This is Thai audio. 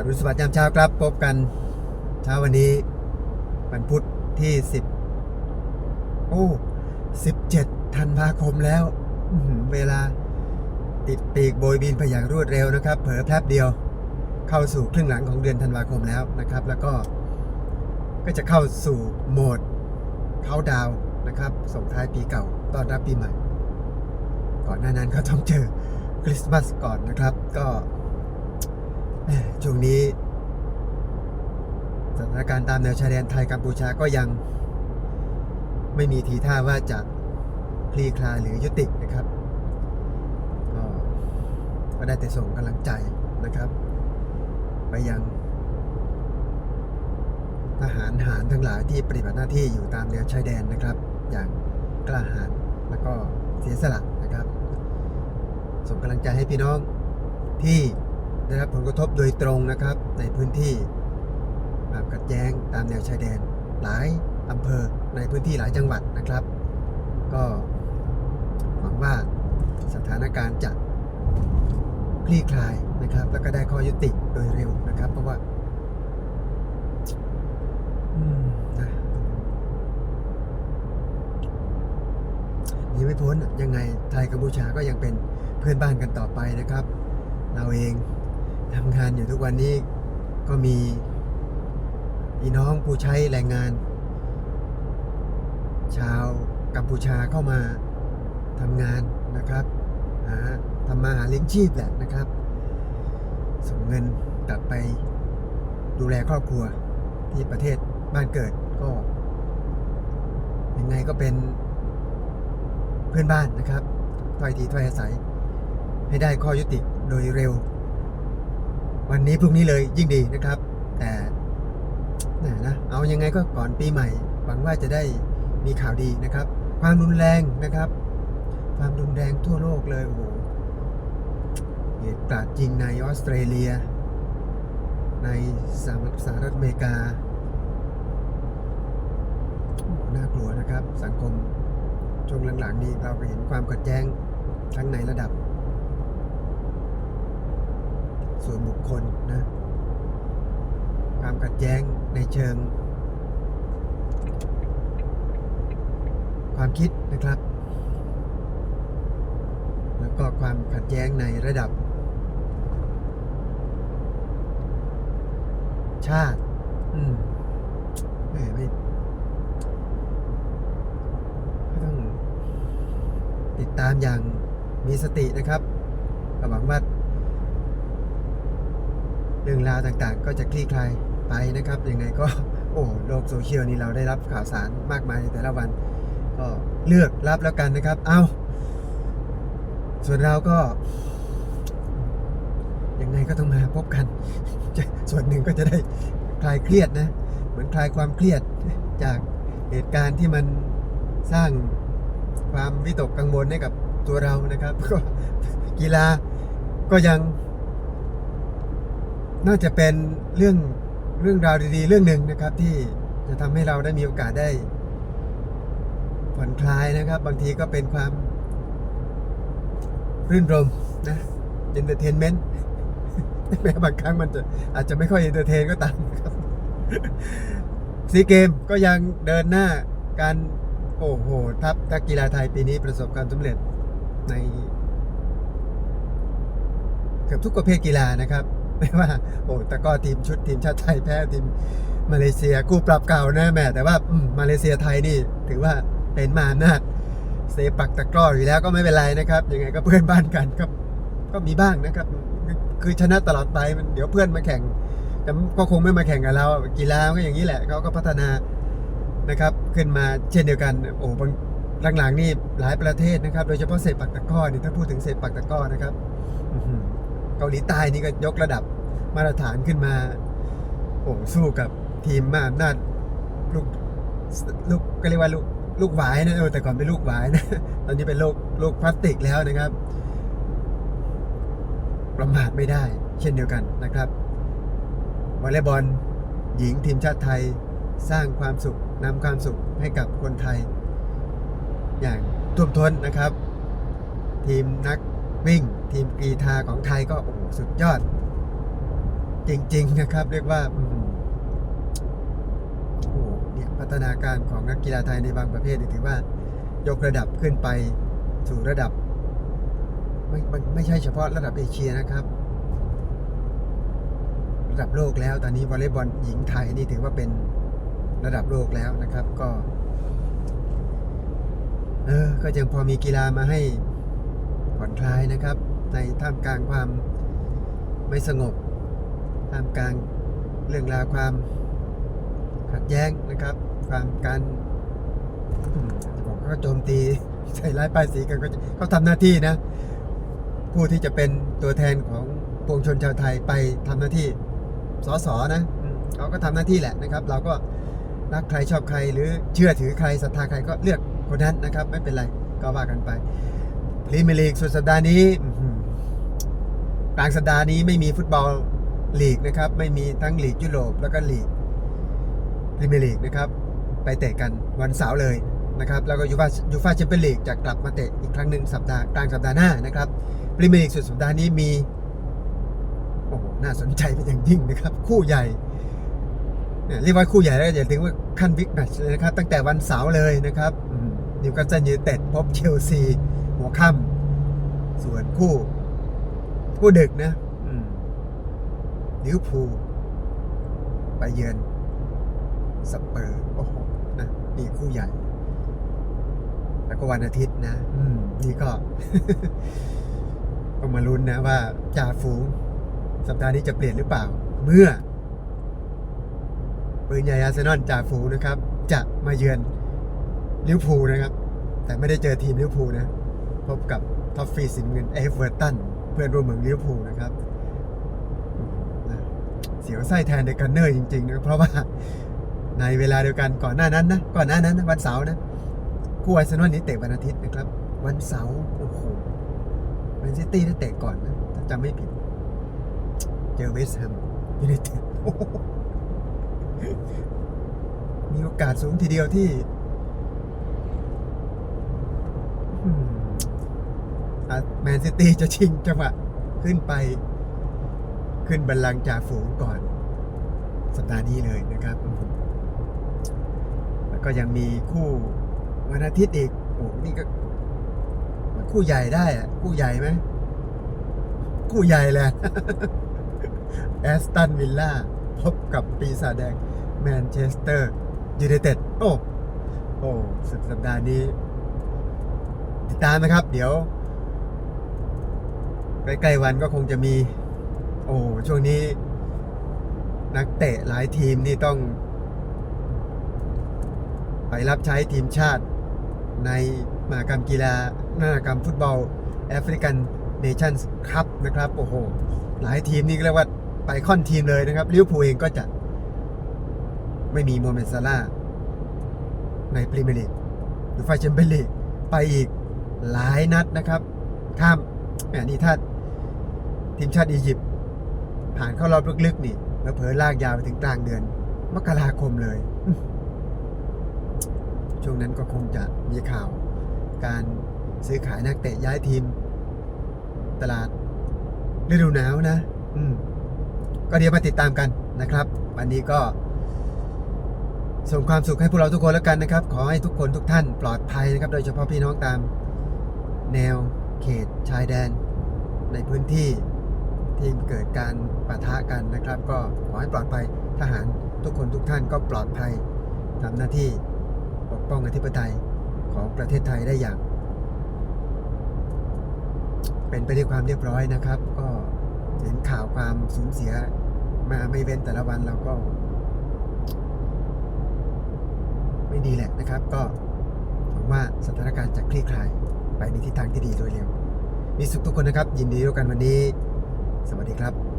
อรุณสวัสดิ์ยามเช้าครับ พบกันเช้าวันนี้วันพุธที่ 10 โอ้ 17 ธันวาคมแล้ว เวลาติดปีกโบยบินไปอย่างรวดเร็วนะครับ เผลอแป๊บเดียว เข้าสู่ครึ่งหลังของเดือนธันวาคมแล้วนะครับ แล้วก็ก็จะเข้าสู่โหมดเข้าดาวนะครับส่งท้ายปีเก่าต้อนรับปีใหม่ ก่อนหน้านั้นก็ต้องเจอคริสต์มาสก่อนนะครับ ก็ ช่วงนี้สถานการณ์ตามแนวชายแดนไทยกัมพูชาก็ยังไม่มีทีท่าว่าจะคลี่คลายหรือยุตินะครับ ก็ก็ได้แต่ส่งกำลังใจนะครับ ไปยังทหารหารทั้งหลายที่ปฏิบัติหน้าที่อยู่ตามแนวชายแดนนะครับ อย่างกล้าหาญแล้วก็เสียสละนะครับ ส่งกำลังใจให้พี่น้องที่ ได้รับผลกระทบโดยตรงนะครับ ในพื้นที่ความขัดแย้งตามแนวชายแดน หลายอำเภอในพื้นที่หลายจังหวัดนะครับ ก็หวังว่าสถานการณ์จะคลี่คลายนะครับ แล้วก็ได้ข้อยุติโดยเร็วนะครับ เพราะว่าอืมนะหนีไม่พ้นยังไงไทยกัมพูชาก็ยังเป็นเพื่อนบ้านกันต่อไปนะครับ เราเอง ทำงานอยู่ทุกวันนี้ก็มีพี่น้องผู้ใช้แรงงาน ชาวกัมพูชาเข้ามาทำงานนะครับหาทำมาหาเลี้ยงชีพแหละนะครับ ส่งเงินกลับไปดูแลครอบครัวที่ประเทศบ้านเกิดก็ยังไงก็เป็นเพื่อนบ้านนะครับถ้อยทีถ้อยอาศัย ให้ได้ข้อยุติโดยเร็ว วันนี้พรุ่งนี้เลยยิ่งดีนะครับ แต่นะนะเอายังไงก็ก่อนปีใหม่หวังว่าจะได้มีข่าวดีนะครับ ความรุนแรงนะครับ ความรุนแรงทั่วโลกเลยโอ้โหเหตุการาดยิงในออสเตรเลีย ในสหรัฐสหรัฐอเมริกาน่ากลัวนะครับ สังคมช่วงหลังๆนี้เราเห็นความขัดแย้งทั้งในระดับ ส่วนบุคคลนะความขัดแย้งในเชิง ความคิดนะครับ แล้วก็ความขัดแย้งในระดับ ชาติ อืมไม่ไม่ต้องติดตามอย่างมีสตินะครับก็หวังว่า รื่องราวต่างๆ ก็จะคลี่คลายไปนะครับยังไงก็โอ้โลกโซเชียลนี่เราได้รับข่าวสารมากมายในแต่ละวัน ก็เลือกรับแล้วกันนะครับ เอาส่วนเราก็ยังไงก็ต้องมาพบกัน ส่วนหนึ่งก็จะได้คลายเครียดนะ เหมือนคลายความเครียดจากเหตุการณ์ที่มันสร้างความวิตกกังวลให้กับตัวเรานะครับ ก็กีฬาก็ยัง น่าจะเป็นเรื่องเรื่องราวดีๆ เรื่องหนึ่งนะครับที่จะทำให้เราได้มีโอกาสได้ผ่อนคลายนะครับ บางทีก็เป็นความรื่นรมนะเอนเตอร์เทนเมนต์แม้บางครั้งมันจะอาจจะไม่ค่อยเอนเตอร์เทนก็ตามครับซีเกมก็ยังเดินหน้าการโอ้โห ทัพนักกีฬาไทยปีนี้ประสบความสำเร็จในเกือบทุกประเภทกีฬานะครับ ไม่ว่า โอ้แต่ก็ทีมชุดทีมชาติไทยแพ้ทีมมาเลเซียกู้ปรับเก่านะแม่แต่ว่ามมาเลเซียไทยนี่ถือว่าเป็นมาอำนาจเซปักตะกร้ออยู่แล้วก็ไม่เป็นไรนะครับยังไงก็เพื่อนบ้านกันก็ก็มีบ้างนะครับ คือชนะตลอดไปมันเดี๋ยวเพื่อนมาแข่งแต่ก็คงไม่มาแข่งกับเรากีฬาก็อย่างนี้แหละเขาก็พัฒนานะครับขึ้นมาเช่นเดียวกันโอ้บางหลังๆนี่หลายประเทศนะครับ โดยเฉพาะเซปักตะก้อนี่ถ้าพูดถึงเซปักตะก้อนะครับ เกาหลีใต้นี่ก็ยกระดับมาตรฐานขึ้นมาโอ้สู้กับทีมมาอำนาจลูกลูกก็เรียกว่าลูกลูกหวายนะเออแต่ก่อนเป็นลูกหวายนะตอนนี้เป็นโลูกลูกพลาสติกแล้วนะครับ ประมาทไม่ได้ เช่นเดียวกันนะครับวอลเลย์บอลหญิงทีมชาติไทยสร้างความสุขนำความสุขให้กับคนไทย อย่างท่วมท้นนะครับ ทีมนัก วิ่งทีมกรีธาของไทยก็โอ้สุดยอด จริง ๆ นะครับ เรียกว่าโอ้โหเนี่ยพัฒนาการของนักกีฬาไทยในบางประเภทนี่ถือว่า ยกระดับขึ้นไปสู่ระดับ ไม่ไม่ใช่เฉพาะระดับเอเชียนะครับ ระดับโลกแล้ว ตอนนี้วอลเลย์บอลหญิงไทยนี่ถือว่าเป็นระดับโลกแล้วนะครับ ก็ เออก็ยังพอมีกีฬามาให้ ผ่อนคลายนะครับ ในท่ามกลางความไม่สงบ ท่ามกลางเรื่องราวความขัดแย้งนะครับ ความการจะบอกว่าโจมตีใส่ร้ายป้ายสีกันก็เขาทำหน้าที่นะ ผู้ที่จะเป็นตัวแทนของปวงชนชาวไทยไปทำหน้าที่สสนะเขาก็ทำหน้าที่แหละนะครับ เราก็รักใครชอบใครหรือเชื่อถือใครศรัทธาใครก็เลือกคนนั้นนะครับ ไม่เป็นไรก็ว่ากันไป พรีเมียร์ลีกสุดสัปดาห์นี้กลางสัปดาห์นี้ไม่มีฟุตบอลลีกนะครับ ไม่มีทั้งลีกยุโรปแล้วก็ลีกพรีเมียร์ลีกนะครับ ไปเตะกันวันเสาร์เลยนะครับ แล้วก็ยูฟายูฟาแชมเปี้ยนลีกจะกลับมาเตะอีกครั้งหนึ่งสัปดาห์กลางสัปดาห์หน้านะครับพรีเมียร์ลีกสุดสัปดาห์นี้มีโอ้โหน่าสนใจเป็นอย่างยิ่งนะครับ คู่ใหญ่เนี่ยเรียกว่าคู่ใหญ่แล้วอย่าถึงว่าขั้นบิ๊กแมตช์เลยนะครับ ตั้งแต่วันเสาร์เลยนะครับนิวคาสเซิลยูไนเต็ดพบเชลซี หัวค่ำส่วนคู่ คู่ดึกนะอืมลิเวอร์พูลไปเยือนสเปอร์โอ้โหนะนี่คู่ใหญ่ แล้วก็วันอาทิตย์นะอืมนี่ก็ต้องมาลุ้นนะว่าจ่าฝูง สัปดาห์นี้จะเปลี่ยนหรือเปล่า เมื่อปืนใหญ่อาร์เซนอลจ่าฝูงนะครับ จะมาเยือนลิเวอร์พูลนะครับ แต่ไม่ได้เจอทีมลิเวอร์พูลนะ พบกับท็อฟฟี่สินเงินเอฟเวอร์ตันเพื่อนร่วมเมืองลิเวอร์พูลนะครับ เสียวไส้แทนเดกันเนอร์จริงๆนะเพราะว่าในเวลาเดียวกันก่อนหน้านั้นนะก่อนหน้านั้นวันเสาร์นะคู่อาร์เซนอลนี้เตะวันอาทิตย์นะครับ วันเสาร์โอ้โหแมนซิตี้ได้เตะก่อนนะถ้าจำไม่ผิด เจอเวสต์แฮมยูไนเต็ดมีโอกาสสูงทีเดียวที่อืมอะ แมนซิตี้จะชิงจังหวะขึ้นไป ขึ้นบัลลังก์จ่าฝูงก่อน สัปดาห์นี้เลยนะครับ แล้วก็ยังมีคู่วันอาทิตย์อีกโอ้นี่ก็คู่ใหญ่ได้อะคู่ใหญ่ไหมคู่ใหญ่แหละแอสตันวิลล่าพบกับปีศาจแดงแมนเชสเตอร์ยูไนเต็ดโอ้โอ้สุดสัปดาห์นี้ ติดตามนะครับ เดี๋ยว ใกล้ๆวันก็คงจะมี โอ้ช่วงนี้ นักเตะหลายทีมนี่ต้อง ไปรับใช้ทีมชาติในมหากรรมกีฬามหากรรมฟุตบอลแอฟริกันเนชั่นส์คัพนะครับ โอ้โห หลายทีมนี่เรียกว่าไปค่อนทีมเลยนะครับลิเวอร์พูลเองก็จะ ไม่มีโมเมนต์ซาร่าในพรีเมียร์ลีกหรือไฟแชมเปี้ยนลีกไปอีกหลายนัดนะครับ ข้ามแหมนี่ถ้า ทีมชาติอียิปต์ผ่านเข้ารอบลึกๆนี่แล้วเผลอลากยาวไปถึงกลางเดือน มกราคมเลย ช่วงนั้นก็คงจะมีข่าว การซื้อขายนักเตะย้ายทีม ตลาดฤดูหนาวนะ อืม ก็เดี๋ยวมาติดตามกันนะครับ วันนี้ก็ ส่งความสุขให้พวกเราทุกคนแล้วกันนะครับ ขอให้ทุกคนทุกท่านปลอดภัยนะครับ โดยเฉพาะพี่น้องตาม แนวเขตชายแดน ในพื้นที่ ที่เกิดการปะทะกันนะครับ ก็ขอให้ปลอดภัยทหารทุกคนทุกท่านก็ปลอดภัยทำหน้าที่ปกป้องอธิปไตยของประเทศไทยได้อย่าง เป็นไปด้วยความเรียบร้อยนะครับ ก็เห็นข่าวความสูญเสียมาไม่เว้นแต่ละวันเราก็ ไม่ดีแหละนะครับ ก็หวังว่าสถานการณ์จะคลี่คลาย ไปในทิศทางที่ดีโดยเร็ว มีสุขทุกคนนะครับ ยินดีด้วยกันวันนี้ สวัสดีครับ